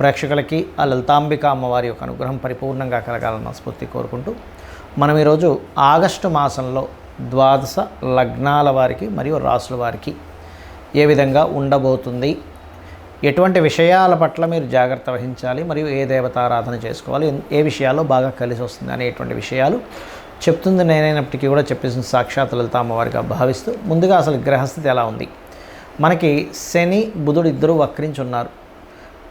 ప్రేక్షకులకి ఆ లలితాంబిక అమ్మవారి యొక్క అనుగ్రహం పరిపూర్ణంగా కలగాలని మనస్ఫూర్తి కోరుకుంటూ మనం ఈరోజు ఆగస్టు మాసంలో ద్వాదశ లగ్నాల వారికి మరియు రాసుల వారికి ఏ విధంగా ఉండబోతుంది ఎటువంటి విషయాల పట్ల మీరు జాగ్రత్త వహించాలి మరియు ఏ దేవతారాధన చేసుకోవాలి ఏ విషయాల్లో బాగా కలిసి వస్తుంది అనేటువంటి విషయాలు చెప్తుంది నేనైనప్పటికీ కూడా చెప్పేసిన సాక్షాత్ లలిత అమ్మవారిగా భావిస్తూ ముందుగా అసలు గ్రహస్థితి ఎలా ఉంది? మనకి శని బుధుడు ఇద్దరు వక్రించి ఉన్నారు.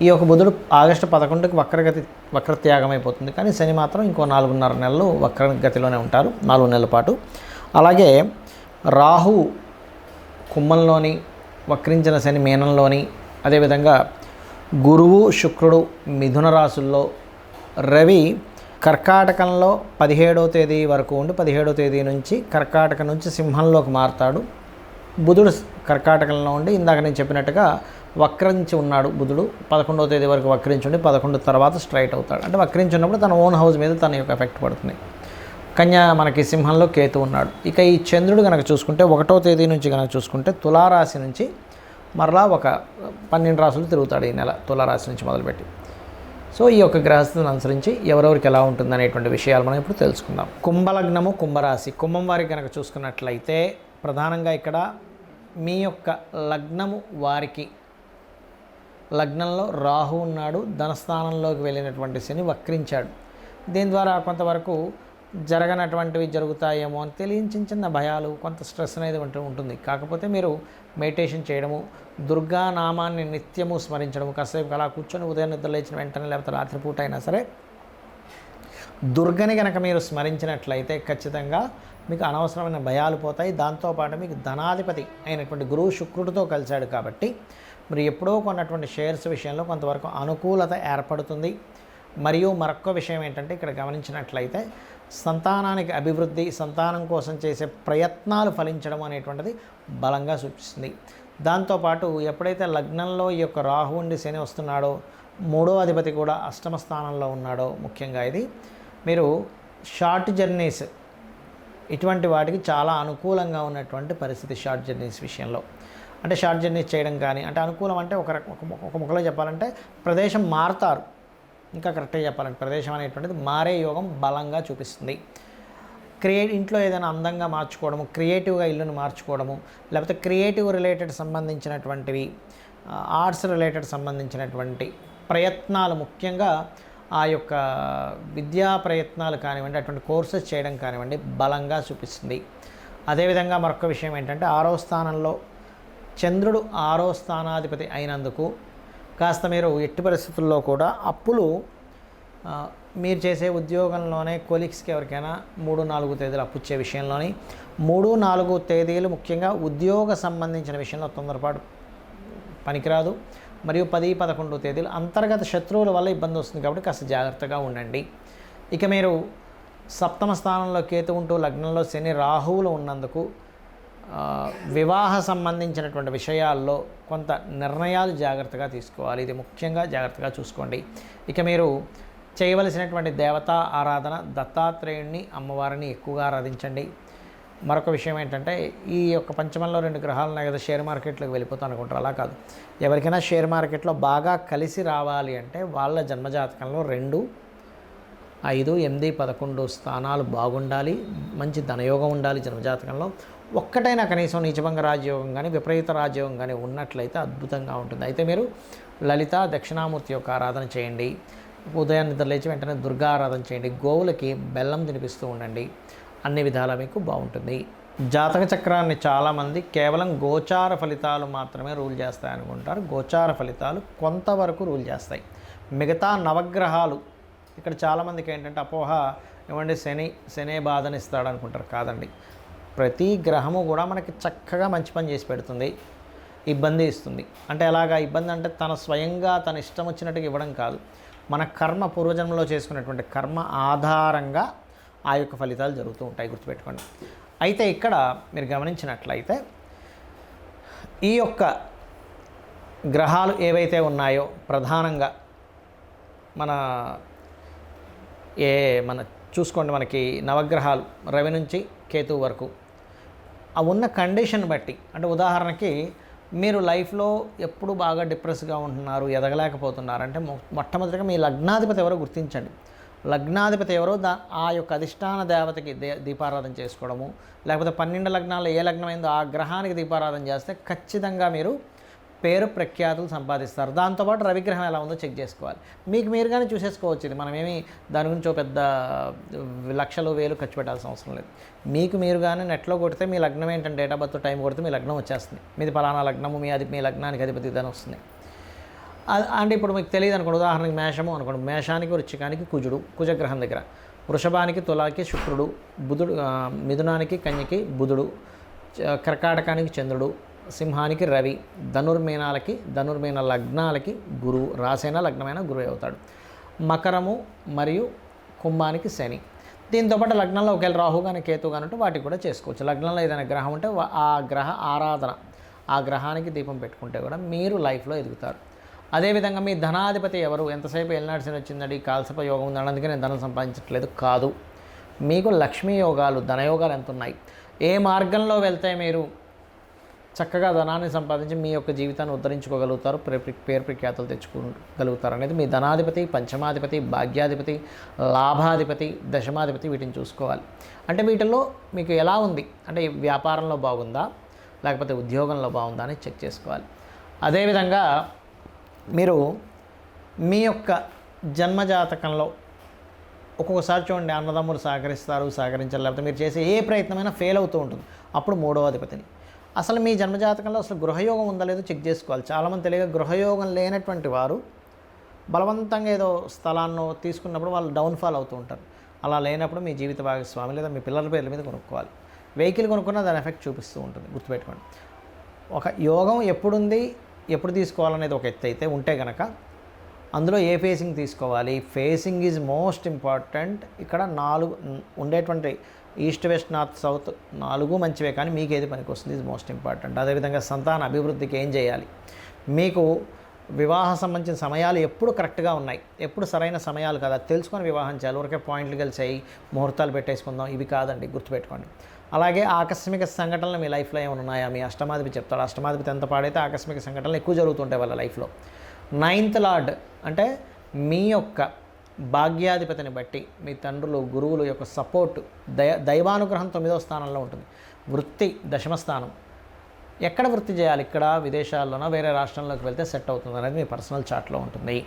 ఈ యొక్క బుధుడు ఆగస్టు పదకొండుకి వక్రగతి వక్రత్యాగం అయిపోతుంది. కానీ శని మాత్రం ఇంకో నాలుగున్నర నెలలు వక్రగతిలోనే ఉంటారు నాలుగు నెలల పాటు. అలాగే రాహు కుమ్మంలోని వక్రించిన శని మీనంలోని అదేవిధంగా గురువు శుక్రుడు మిథున రాశుల్లో రవి కర్కాటకంలో పదిహేడవ తేదీ వరకు ఉండి పదిహేడవ తేదీ నుంచి కర్కాటక నుంచి సింహంలోకి మారుతాడు. బుధుడు కర్కాటకంలో ఉండి ఇందాక నేను చెప్పినట్టుగా వక్రించి ఉన్నాడు బుధుడు. పదకొండవ తేదీ వరకు వక్రించి ఉండి పదకొండు తర్వాత స్ట్రైట్ అవుతాడు. అంటే వక్రించి ఉన్నప్పుడు తన ఓన్ హౌస్ మీద తన యొక్క ఎఫెక్ట్ పడుతుంది. కన్యా మనకి సింహంలో కేతు ఉన్నాడు. ఇక ఈ చంద్రుడు కనుక చూసుకుంటే ఒకటో తేదీ నుంచి కనుక చూసుకుంటే తులారాశి నుంచి మరలా ఒక పన్నెండు రాసులు తిరుగుతాడు ఈ నెల తులారాశి నుంచి మొదలుపెట్టి. సో ఈ యొక్క గ్రహస్థితిని అనుసరించి ఎవరెవరికి ఎలా ఉంటుంది అనేటువంటి విషయాలు మనం ఇప్పుడు తెలుసుకుందాం. కుంభలగ్నము కుంభరాశి. కుంభం వారికి కనుక చూసుకున్నట్లయితే ప్రధానంగా ఇక్కడ మీ యొక్క లగ్నము వారికి లగ్నంలో రాహు ఉన్నాడు ధనస్థానంలోకి వెళ్ళినటువంటి శని వక్రించాడు. దీని ద్వారా కొంతవరకు జరగనటువంటివి జరుగుతాయేమో అని తెలియని చిన్న చిన్న భయాలు కొంత స్ట్రెస్ అనేది ఉంటూ ఉంటుంది. కాకపోతే మీరు మెడిటేషన్ చేయడము దుర్గా నామాన్ని నిత్యము స్మరించడము కాసేపు అలా కూర్చొని ఉదయం నిద్ర లేచిన వెంటనే లేకపోతే రాత్రిపూట అయినా సరే దుర్గని కనుక మీరు స్మరించినట్లయితే ఖచ్చితంగా మీకు అనవసరమైన భయాలు పోతాయి. దాంతోపాటు మీకు ధనాధిపతి అయినటువంటి గురువు శుక్రుడితో కలిశాడు కాబట్టి మరి ఎప్పుడో కొన్నటువంటి షేర్స్ విషయంలో కొంతవరకు అనుకూలత ఏర్పడుతుంది. మరియు మరొక విషయం ఏంటంటే ఇక్కడ గమనించినట్లయితే సంతానానికి అభివృద్ధి సంతానం కోసం చేసే ప్రయత్నాలు ఫలించడం అనేటువంటిది బలంగా సూచిస్తుంది. దాంతోపాటు ఎప్పుడైతే లగ్నంలో ఈ యొక్క రాహు ఉండి శని వస్తున్నాడో మూడో అధిపతి కూడా అష్టమ స్థానంలో ఉన్నాడో ముఖ్యంగా ఇది మీరు షార్ట్ జర్నీస్ ఇటువంటి వాటికి చాలా అనుకూలంగా ఉన్నటువంటి పరిస్థితి షార్ట్ జర్నీస్ విషయంలో. అంటే షార్ట్ జర్నీస్ చేయడం కానీ అంటే అనుకూలం అంటే ఒక ఒక ముఖలో చెప్పాలంటే ప్రదేశం మారుతారు. ఇంకా కరెక్ట్గా చెప్పాలంటే ప్రదేశం అనేటువంటిది మారే యోగం బలంగా చూపిస్తుంది. క్రియేట్ ఇంట్లో ఏదైనా అందంగా మార్చుకోవడము క్రియేటివ్గా ఇల్లును మార్చుకోవడము లేకపోతే క్రియేటివ్ రిలేటెడ్ సంబంధించినటువంటివి ఆర్ట్స్ రిలేటెడ్ సంబంధించినటువంటి ప్రయత్నాలు ముఖ్యంగా ఆ యొక్క విద్యా ప్రయత్నాలు కానివ్వండి అటువంటి కోర్సెస్ చేయడం కానివ్వండి బలంగా చూపిస్తుంది. అదేవిధంగా మరొక విషయం ఏంటంటే ఆరో స్థానంలో చంద్రుడు ఆరో స్థానాధిపతి అయినందుకు కాస్త మీరు ఎట్టి పరిస్థితుల్లో కూడా అప్పులు మీరు చేసే ఉద్యోగంలోనే కొలీగ్స్కి ఎవరికైనా మూడు నాలుగు తేదీలు అప్పు ఇచ్చే విషయంలోని మూడు నాలుగు తేదీలు ముఖ్యంగా ఉద్యోగ సంబంధించిన విషయంలో తొందరపాటు పనికిరాదు. మరియు పది పదకొండు తేదీలు అంతర్గత శత్రువుల వల్ల ఇబ్బంది వస్తుంది కాబట్టి కాస్త జాగ్రత్తగా ఉండండి. ఇక మీరు సప్తమ స్థానంలో కేతు ఉంటూ లగ్నంలో శని రాహువులు ఉన్నందుకు వివాహ సంబంధించినటువంటి విషయాల్లో కొంత నిర్ణయాలు జాగ్రత్తగా తీసుకోవాలి. ఇది ముఖ్యంగా జాగ్రత్తగా చూసుకోండి. ఇక మీరు చేయవలసినటువంటి దేవతా ఆరాధన దత్తాత్రేయుణ్ణి అమ్మవారిని ఎక్కువగా ఆరాధించండి. మరొక విషయం ఏంటంటే ఈ యొక్క పంచమంలో రెండు గ్రహాలు ఉన్నాయి కదా షేర్ మార్కెట్లోకి వెళ్ళిపోతాం అనుకుంటారు. అలా కాదు. ఎవరికైనా షేర్ మార్కెట్లో బాగా కలిసి రావాలి అంటే వాళ్ళ జన్మజాతకంలో రెండు ఐదు ఎనిమిది పదకొండు స్థానాలు బాగుండాలి మంచి ధనయోగం ఉండాలి జన్మజాతకంలో. ఒక్కటైనా కనీసం నిజభంగ రాజయోగం కానీ విపరీత రాజయోగం కానీ ఉన్నట్లయితే అద్భుతంగా ఉంటుంది. అయితే మీరు లలిత దక్షిణామూర్తి యొక్క ఆరాధన చేయండి. ఉదయం నిద్ర లేచి వెంటనే దుర్గా ఆరాధన చేయండి. గోవులకి బెల్లం తినిపిస్తూ ఉండండి. అన్ని విధాలా మీకు బాగుంటుంది. జాతక చక్రాన్ని చాలామంది కేవలం గోచార ఫలితాలు మాత్రమే రూల్ చేస్తాయనుకుంటారు. గోచార ఫలితాలు కొంతవరకు రూల్ చేస్తాయి. మిగతా నవగ్రహాలు ఇక్కడ చాలామందికి ఏంటంటే అపోహ ఏమంటే శని శనే బాధనిస్తాడు అనుకుంటారు కాదండి. ప్రతి గ్రహము కూడా మనకి చక్కగా మంచి పని చేసి పెడుతుంది ఇబ్బంది ఇస్తుంది. అంటే ఎలాగా ఇబ్బంది అంటే తన స్వయంగా తన ఇష్టం వచ్చినట్టుగా ఇవ్వడం కాదు. మన కర్మ పూర్వజన్మలో చేసుకున్నటువంటి కర్మ ఆధారంగా ఆ యొక్క ఫలితాలు జరుగుతూ ఉంటాయి గుర్తుపెట్టుకోండి. అయితే ఇక్కడ మీరు గమనించినట్లయితే ఈ యొక్క గ్రహాలు ఏవైతే ఉన్నాయో ప్రధానంగా మన ఏ మన చూసుకోండి మనకి నవగ్రహాలు రవి నుంచి కేతువు వరకు. ఆ ఉన్న కండిషన్ బట్టి అంటే ఉదాహరణకి మీరు లైఫ్లో ఎప్పుడు బాగా డిప్రెస్గా ఉంటున్నారు ఎదగలేకపోతున్నారు అంటే మొట్టమొదటిగా మీ లగ్నాధిపతి ఎవరో గుర్తించండి. లగ్నాధిపతి ఎవరో దా ఆ యొక్క అధిష్టాన దేవతకి దే దీపారాధన చేసుకోవడము లేకపోతే పన్నెండు లగ్నాలు ఏ లగ్నమైందో ఆ గ్రహానికి దీపారాధన చేస్తే ఖచ్చితంగా మీరు పేరు ప్రఖ్యాతులు సంపాదిస్తారు. దాంతోపాటు రవిగ్రహం ఎలా ఉందో చెక్ చేసుకోవాలి. మీకు మీరుగానే చూసేసుకోవచ్చు ఇది మనమేమి దాని గురించి ఒక పెద్ద లక్షలు వేలు ఖర్చు పెట్టాల్సిన అవసరం లేదు. మీకు మీరుగానే నెట్లో కొడితే మీ లగ్నం ఏంటంటే డేట్ ఆఫ్ బర్త్ టైం కొడితే మీ లగ్నం వచ్చేస్తుంది. మీది పలానా లగ్నము మీ అది మీ లగ్నానికి అధిపతి దాని వస్తుంది. అంటే ఇప్పుడు మీకు తెలియదు అనుకోండి. ఉదాహరణకి మేషము అనుకోండి. మేషానికి వృచ్చికానికి కుజుడు కుజగ్రహం దగ్గర. వృషభానికి తులాకి శుక్రుడు బుధుడు మిథునానికి కన్యకి బుధుడు చ- కర్కాటకానికి చంద్రుడు సింహానికి రవి ధనుర్మీనాలకి ధనుర్మీన లగ్నాలకి గురువు రాసైన లగ్నమైన గురువు అవుతాడు. మకరము మరియు కుంభానికి శని. దీంతోపాటు లగ్నంలో ఒకవేళ రాహు కానీ కేతు కానీ ఉంటే వాటికి కూడా చేసుకోవచ్చు. లగ్నంలో ఏదైనా గ్రహం ఉంటే ఆ గ్రహ ఆరాధన ఆ గ్రహానికి దీపం పెట్టుకుంటే కూడా మీరు లైఫ్లో ఎదుగుతారు. అదేవిధంగా మీ ధనాధిపతి ఎవరు? ఎంతసేపు ఎల్నాడ్సిన వచ్చిందండి? కాల్సప యోగం ఉందని అందుకే నేను ధనం సంపాదించట్లేదు. కాదు. మీకు లక్ష్మీ యోగాలు ధనయోగాలు ఎంత ఉన్నాయి ఏ మార్గంలో వెళ్తే మీరు చక్కగా ధనాన్ని సంపాదించి మీ యొక్క జీవితాన్ని ఉద్ధరించుకోగలుగుతారు ప్రే- పేరు ప్రఖ్యాతలు తెచ్చుకోగలుగుతారు అనేది మీ ధనాధిపతి పంచమాధిపతి భాగ్యాధిపతి లాభాధిపతి దశమాధిపతి వీటిని చూసుకోవాలి. అంటే వీటిల్లో మీకు ఎలా ఉంది? అంటే వ్యాపారంలో బాగుందా? లేకపోతే ఉద్యోగంలో బాగుందా అని చెక్ చేసుకోవాలి. అదేవిధంగా మీరు మీ యొక్క జన్మజాతకంలో ఒక్కొక్కసారి చూడండి అన్నదమ్ములు సహకరిస్తారు సహకరించారు లేకపోతే మీరు చేసే ఏ ప్రయత్నమైనా ఫెయిల్ అవుతూ ఉంటుంది. అప్పుడు మూడవ అధిపతిని. అసలు మీ జన్మజాతకంలో అసలు గృహయోగం ఉందా లేదో చెక్ చేసుకోవాలి. చాలామంది తెలియక గృహయోగం లేనటువంటి వారు బలవంతంగా ఏదో స్థలాన్ని తీసుకున్నప్పుడు వాళ్ళు డౌన్ఫాల్ అవుతూ ఉంటారు. అలా లేనప్పుడు మీ జీవిత భాగస్వామి లేదా మీ పిల్లల పేర్ల మీద కొనుక్కోవాలి. వెహికల్ కొనుక్కున్నా దాని ఎఫెక్ట్ చూపిస్తూ ఉంటుంది. గుర్తుపెట్టుకోండి. ఒక యోగం ఎప్పుడుంది ఎప్పుడు తీసుకోవాలనేది ఒక ఎత్తు అయితే ఉంటే గనక అందులో ఏ ఫేసింగ్ తీసుకోవాలి? Facing is most important. ఇక్కడ నాలుగు ఉండేటువంటి ఈస్ట్ వెస్ట్ నార్త్ సౌత్ నాలుగు మంచివే కానీ మీకు ఏది పనికి వస్తుంది మోస్ట్ ఇంపార్టెంట్. అదేవిధంగా సంతాన అభివృద్ధికి ఏం చేయాలి? మీకు వివాహ సంబంధించిన సమయాలు ఎప్పుడు కరెక్ట్గా ఉన్నాయి? ఎప్పుడు సరైన సమయాలు కదా. తెలుసుకొని వివాహం చేయాలి. ఊరికే పాయింట్లు కలిసాయి ముహూర్తాలు పెట్టేసుకుందాం ఇవి కాదండి గుర్తుపెట్టుకోండి. అలాగే ఆకస్మిక సంఘటనలు మీ లైఫ్లో ఏమైనా ఉన్నాయా? మీ అష్టమాధిపతి చెప్తాడు. అష్టమాధిపతి ఎంత పాడైతే ఆకస్మిక సంఘటనలు ఎక్కువ జరుగుతుంటాయి వాళ్ళ లైఫ్లో. నైన్త్ లార్డ్ అంటే మీ యొక్క భాగ్యాధిపతిని బట్టి మీ తండ్రులు గురువులు యొక్క సపోర్ట్ దయ దైవానుగ్రహం తొమ్మిదో స్థానంలో ఉంటుంది. వృత్తి దశమ స్థానం. ఎక్కడ వృత్తి చేయాలి? ఇక్కడ విదేశాల్లోనో వేరే రాష్ట్రంలోకి వెళ్తే సెట్ అవుతుంది అనేది మీ పర్సనల్ చార్ట్లో ఉంటుంది.